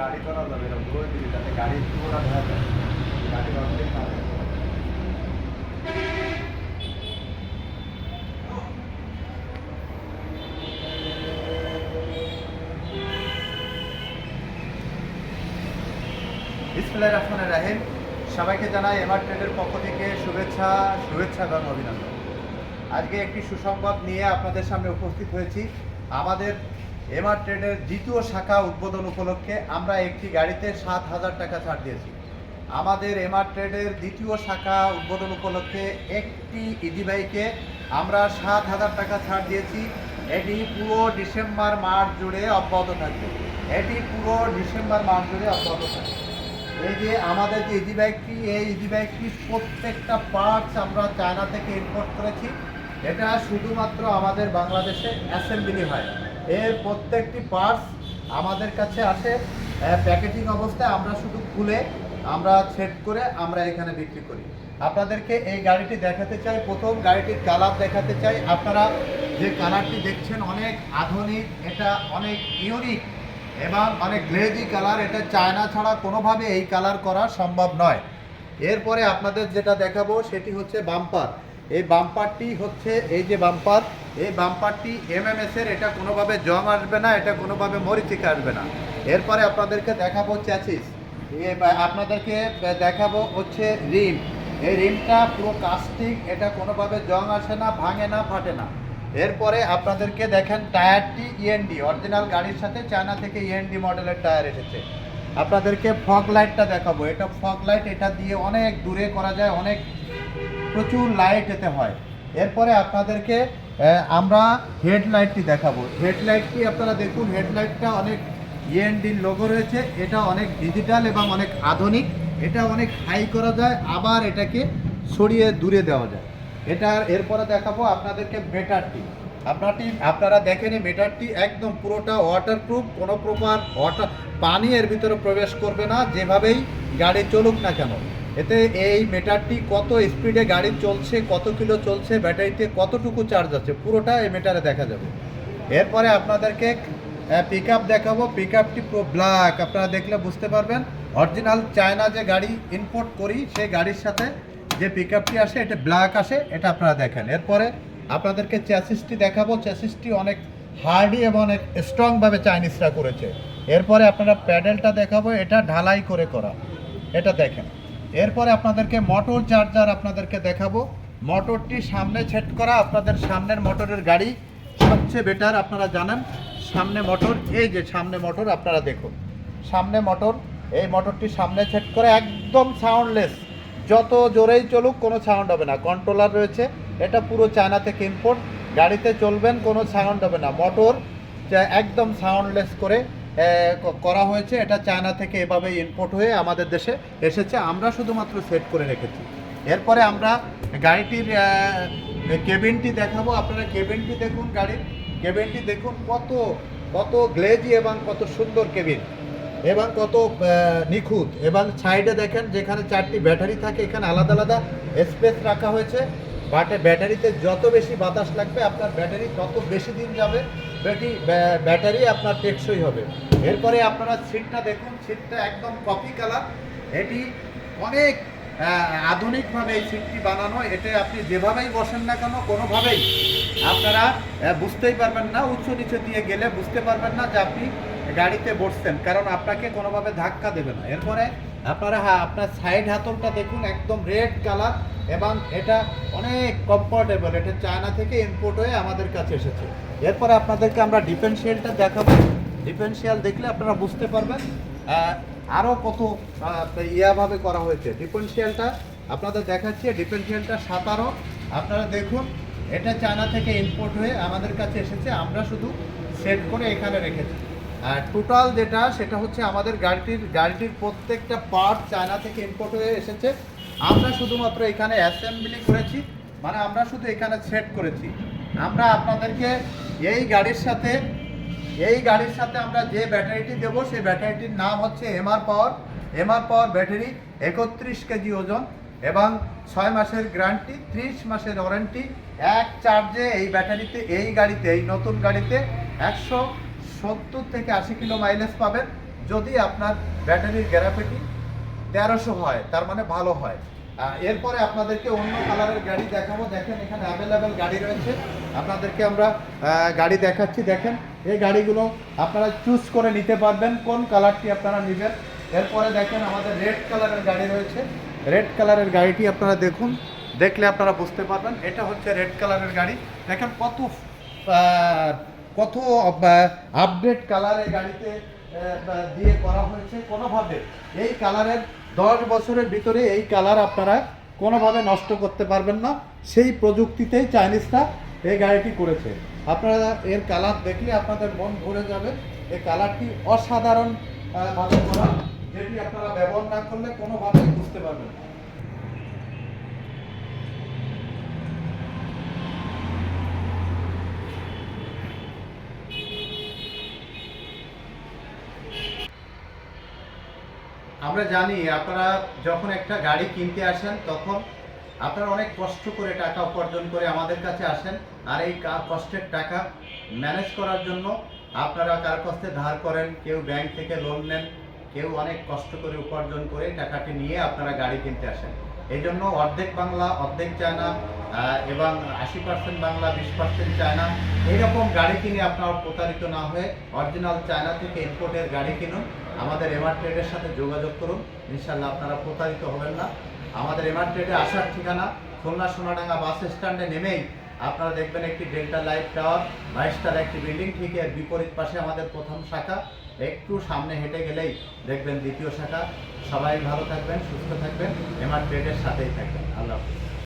গাড়ি করা যাবে এরকম দৌড়ে দিবি যাতে গাড়ি পুরোটা ধরা যায়। গাড়ি অর্ধেক না। বিসমিল্লাহির রাহিম। সবাইকে জানাই এমআর ট্রেডের পক্ষ থেকে শুভেচ্ছা শুভেচ্ছা এবং অভিনন্দন। আজকে একটি সুসংবাদ নিয়ে আপনাদের সামনে উপস্থিত হয়েছি। আমাদের এমআর ট্রেডের দ্বিতীয় শাখা উদ্বোধন উপলক্ষে আমরা একটি গাড়িতে সাত হাজার টাকা ছাড় দিয়েছি। আমাদের এমআর ট্রেডের দ্বিতীয় শাখা উদ্বোধন উপলক্ষে একটি ইজিবাইকে আমরা সাত হাজার টাকা ছাড় দিয়েছি। এটি পুরো ডিসেম্বর মাস জুড়ে অব্যাহত থাকবে। এটি পুরো ডিসেম্বর মাস জুড়ে অব্যাহত থাকবে। এই যে আমাদের যে ইজি বাইকটি, এই ইজি বাইকটি প্রত্যেকটা পার্টস আমরা চায়না থেকে ইম্পোর্ট করেছি। এটা শুধুমাত্র আমাদের বাংলাদেশে অ্যাসেম্বলি হয়। এর প্রত্যেকটি পার্টস আমাদের কাছে আসে। প্যাকেটিং অবস্থায় আমরা শুধু খুলে, আমরা সেট করে আমরা এখানে বিক্রি করি। আপনাদেরকে এই গাড়িটি দেখাতে চাই। প্রথম গাড়িটির কালার দেখাতে চাই। আপনারা যে কালারটি দেখছেন অনেক আধুনিক, এটা অনেক ইউনিক এবং অনেক গ্লেজি কালার এটা চায়না ছাড়া কোনোভাবে এই কালার করা সম্ভব নয়। এরপরে আপনাদের যেটা দেখাবো, সেটি হচ্ছে বাম্পার এই বাম্পারটি হচ্ছে, এই যে বাম্পার, এই বাম্পারটি এমএমএস এর এটা কোনোভাবে জং আসবে না, এটা কোনোভাবে মরিচিকা আসবে না। এরপরে আপনাদেরকে দেখাবো চ্যাচিস। আপনাদেরকে দেখাবো হচ্ছে রিম। এই রিমটা পুরো কাস্টিং, এটা কোনোভাবে জং আসে না, ভাঙে না, ফাটে না। এরপরে আপনাদেরকে দেখেন টায়ারটি ইএনডি অরিজিনাল গাড়ির সাথে চায়না থেকে ইএনডি মডেলের টায়ার এসেছে। আপনাদেরকে ফগ লাইটটা দেখাবো। এটা ফগ লাইট, এটা দিয়ে অনেক দূরে করা যায়, অনেক প্রচুর লাইট এতে হয়। এরপরে আপনাদেরকে আমরা হেডলাইটটি দেখাবো। হেডলাইটটি আপনারা দেখুন হেডলাইটটা অনেক ইএনডির লোগো রয়েছে। এটা অনেক ডিজিটাল এবং অনেক আধুনিক। এটা অনেক হাই করা যায়, আবার এটাকে সরিয়ে দূরে দেওয়া যায়। এটা এরপরে দেখাবো আপনাদেরকে মেটারটি আপনারটি আপনারা দেখেন মেটারটি একদম পুরোটা ওয়াটারপ্রুফ কোনো প্রকার ওয়াটার পানি এর ভিতরে প্রবেশ করবে না, যেভাবেই গাড়ি চলুক না কেন। এতে এই মিটারটি কত স্পিডে গাড়ি চলছে, কত কিলো চলছে, ব্যাটারিতে কতটুকু চার্জ আছে, পুরোটা এই মিটারে দেখা যাবে। এরপরে আপনাদেরকে পিক আপ দেখাবো। পিক আপটি পুরো ব্ল্যাক আপনারা দেখলে বুঝতে পারবেন। অরিজিনাল চায়না যে গাড়ি ইম্পোর্ট করি, সেই গাড়ির সাথে যে পিক আপটি আসে, এটা ব্ল্যাক আসে, এটা আপনারা দেখেন। এরপরে আপনাদেরকে চ্যাসিসটি দেখাবো। চ্যাসিসটি অনেক হার্ডি এবং অনেক স্ট্রংভাবে চাইনিজরা করেছে। এরপরে আপনারা প্যাডেলটা দেখাবো। এটা ঢালাই করে করা। এটা দেখেন। এরপরে আপনাদেরকে মোটর চার্জার আপনাদেরকে দেখাবো। মোটরটি সামনে সেট করা আপনাদের সামনের মোটরের গাড়ি। সবচেয়ে বেটার আপনারা জানেন, সামনে মোটর এই যে সামনে মোটর আপনারা দেখুন। সামনে মোটর এই মোটরটি সামনে সেট করে একদম সাউন্ডলেস যত জোরেই চলুক, কোনো সাউন্ড হবে না। কন্ট্রোলার রয়েছে, এটা পুরো চায়না থেকে ইম্পোর্ট গাড়িতে চলবেন, কোনো সাউন্ড হবে না। মোটর একদম সাউন্ডলেস করে করা হয়েছে। এটা চায়না থেকে এভাবে ইম্পোর্ট হয়ে আমাদের দেশে এসেছে। আমরা শুধুমাত্র সেট করে রেখেছি। এরপরে আমরা গাড়িটির কেবিনটি দেখাবো। আপনারা কেবিনটি দেখুন গাড়ির। কেবিনটি দেখুন কত কত গ্লেজি এবং কত সুন্দর কেবিন এবং কত নিখুঁত। এবং সাইডে দেখেন যেখানে চারটি ব্যাটারি থাকে, এখানে আলাদা আলাদা স্পেস রাখা হয়েছে। বাট ব্যাটারিতে যত বেশি বাতাস লাগবে, আপনার ব্যাটারি তত বেশি দিন যাবে ব্যাটারি ব্যা- ব্যাটারি আপনার টেকসই হবে। এরপরে আপনারা সিটটা দেখুন সিটটা একদম কফি কালার। এটি অনেক আধুনিকভাবে এই সিটটি বানানো, এতে আপনি যেভাবেই বসেন না কেন, কোনোভাবেই আপনারা বুঝতেই পারবেন না উঁচু নিচে দিয়ে গেলে বুঝতে পারবেন না যে আপনি গাড়িতে বসছেন, কারণ আপনাকে কোনোভাবে ধাক্কা দেবে না। এরপরে আপনারা হ্যাঁ আপনার সাইড হাতলটা দেখুন, একদম রেড কালার এবং এটা অনেক কমফোর্টেবল এটা চায়না থেকে ইম্পোর্ট হয়ে আমাদের কাছে এসেছে। এরপরে আপনাদেরকে আমরা ডিফেন্সিয়ালটা দেখাবো। ডিফেন্সিয়াল দেখলে আপনারা বুঝতে পারবেন আরও কত ইয়াভাবে করা হয়েছে। ডিফেন্সিয়ালটা আপনাদের দেখাচ্ছি ডিফেন্সিয়ালটা সাতারো। আপনারা দেখুন, এটা চায়না থেকে ইম্পোর্ট হয়ে আমাদের কাছে এসেছে। আমরা শুধু সেট করে এখানে রেখেছি। টোটাল যেটা, সেটা হচ্ছে আমাদের গাড়িটির গাড়িটির প্রত্যেকটা পার্ট চায়না থেকে ইম্পোর্ট হয়ে এসেছে। আমরা শুধুমাত্র এখানে অ্যাসেম্বলি করেছি মানে আমরা শুধু এখানে সেট করেছি। আমরা আপনাদেরকে এই গাড়ির সাথে, এই গাড়ির সাথে আমরা যে ব্যাটারিটি দেবো, সেই ব্যাটারিটির নাম হচ্ছে MR power MR power battery একত্রিশ কেজি ওজন এবং ছয় মাসের গ্যারান্টি ত্রিশ মাসের ওয়ারেন্টি এক চার্জে এই ব্যাটারিতে এই গাড়িতে, এই নতুন গাড়িতে একশো সত্তর থেকে আশি কিলো মাইলেজ পাবেন। যদি আপনার ব্যাটারির গ্যারাপিটি তেরোশো হয়, তার মানে ভালো হয়। এরপরে আপনাদেরকে অন্য কালারের গাড়ি দেখাবো। দেখেন, এখানে অ্যাভেলেবেল গাড়ি রয়েছে। আপনাদেরকে আমরা গাড়ি দেখাচ্ছি। দেখেন, এই গাড়িগুলো আপনারা চুজ করে নিতে পারবেন কোন কালারটি আপনারা নেবেন। এরপরে দেখেন, আমাদের রেড কালারের গাড়ি রয়েছে। রেড কালারের গাড়িটি আপনারা দেখুন। দেখলে আপনারা বুঝতে পারবেন। এটা হচ্ছে রেড কালারের গাড়ি। দেখেন কত কত আপডেট কালার গাড়িতে দিয়ে করা হয়েছে কোনোভাবে? এই কালারের দশ বছরের ভিতরে এই কালার আপনারা কোনোভাবে নষ্ট করতে পারবেন না। সেই প্রযুক্তিতেই চাইনিজরা এই গাড়িটি করেছে। আপনারা এর কালার দেখলে আপনাদের মন ভরে যাবে। এই কালারটি অসাধারণ ভাবে করা, যেটি আপনারা ব্যবহার না করলে কোনোভাবেই বুঝতে পারবেন না। আমরা জানি আপনারা যখন একটা গাড়ি কিনতে আসেন, তখন আপনারা অনেক কষ্ট করে টাকা উপার্জন করে আমাদের কাছে আসেন আর এই কষ্টের টাকা ম্যানেজ করার জন্য আপনারা কার কাছে ধার করেন, কেউ ব্যাংক থেকে লোন নেন, কেউ অনেক কষ্ট করে উপার্জন করে টাকাটি নিয়ে আপনারা গাড়ি কিনতে আসেন। এই জন্য অর্ধেক বাংলা, অর্ধেক চায়না এবং আশি পার্সেন্ট বাংলা, বিশ পার্সেন্ট চায়না। এইরকম গাড়ি কিনে আপনারা প্রতারিত না হয়ে অরিজিনাল চায়না থেকে ইম্পোর্টের গাড়ি কিনুন। আমাদের এমআর ট্রেডের সাথে যোগাযোগ করুন। ইনশাল্লাহ আপনারা প্রতারিত হবেন না। আমাদের এমআর ট্রেডে আসার ঠিকানা খুলনা সোনাডাঙ্গা বাস স্ট্যান্ডে নেমেই আপনারা দেখবেন একটি ডেল্টা লাইট টাওয়ার বাইশটার একটি বিল্ডিং, ঠিক এর বিপরীত পাশে আমাদের প্রথম শাখা। একটু সামনে হেঁটে গেলেই দেখবেন দ্বিতীয় শাখা। সবাই ভালো থাকবেন, সুস্থ থাকবেন। এমআর ট্রেডের সাথেই থাকবেন। আল্লাহ হাফিজ।